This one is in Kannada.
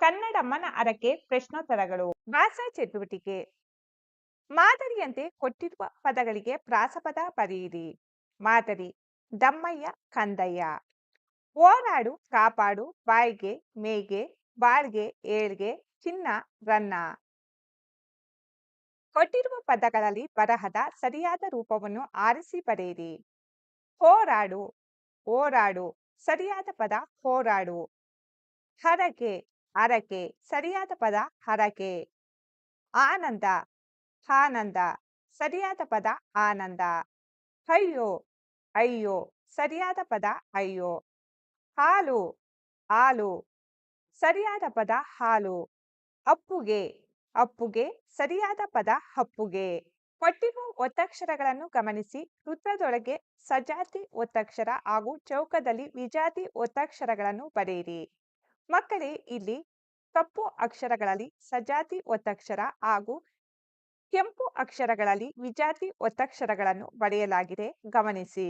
ಕನ್ನಡಮ್ಮನ ಅರಕೆ ಪ್ರಶ್ನೋತ್ತರಗಳು. ವ್ಯಾಸ ಚಟುವಟಿಕೆ. ಮಾದರಿಯಂತೆ ಕೊಟ್ಟಿರುವ ಪದಗಳಿಗೆ ಪ್ರಾಸಪದ ಬರೆಯಿರಿ. ಮಾದರಿ, ದಮ್ಮಯ್ಯ, ಕಂದಯ್ಯ. ಓರಾಡು ಕಾಪಾಡು, ಬಾಯ್ಗೆ ಮೇಗೆ ಬಾಳ್ಗೆ, ಏಳ್ಗೆ, ಚಿನ್ನ, ರನ್ನ. ಕೊಟ್ಟಿರುವ ಪದಗಳಲ್ಲಿ ಬರಹದ ಸರಿಯಾದ ರೂಪವನ್ನು ಆರಿಸಿ ಬರೆಯಿರಿ. ಹೋರಾಡು ಓರಾಡು ಸರಿಯಾದ ಪದ ಹೋರಾಡು. ಹರಕೆ ಅರಕೆ ಸರಿಯಾದ ಪದ ಹರಕೆ. ಆನಂದ ಆನಂದ, ಸರಿಯಾದ ಪದ ಆನಂದ. ಅಯ್ಯೋ ಅಯ್ಯೋ, ಸರಿಯಾದ ಪದ ಅಯ್ಯೋ. ಹಾಲು ಹಾಲು, ಸರಿಯಾದ ಪದ ಹಾಲು. ಅಪ್ಪುಗೆ ಅಪ್ಪುಗೆ ಸರಿಯಾದ ಪದ ಅಪ್ಪುಗೆ. ಕೊಟ್ಟಿರುವ ಒತ್ತಕ್ಷರಗಳನ್ನು ಗಮನಿಸಿ ವೃತ್ತದೊಳಗೆ ಸಜಾತಿ ಒತ್ತಕ್ಷರ ಹಾಗೂ ಚೌಕದಲ್ಲಿ ವಿಜಾತಿ ಒತ್ತಕ್ಷರಗಳನ್ನು ಬರೆಯಿರಿ. ಮಕ್ಕಳೇ ಇಲ್ಲಿ ಕಪ್ಪು ಅಕ್ಷರಗಳಲ್ಲಿ ಸಜಾತಿ ಒತ್ತಕ್ಷರ ಹಾಗೂ ಕೆಂಪು ಅಕ್ಷರಗಳಲ್ಲಿ ವಿಜಾತಿ ಒತ್ತಕ್ಷರಗಳನ್ನು ಬರೆಯಲಾಗಿದೆ. ಗಮನಿಸಿ.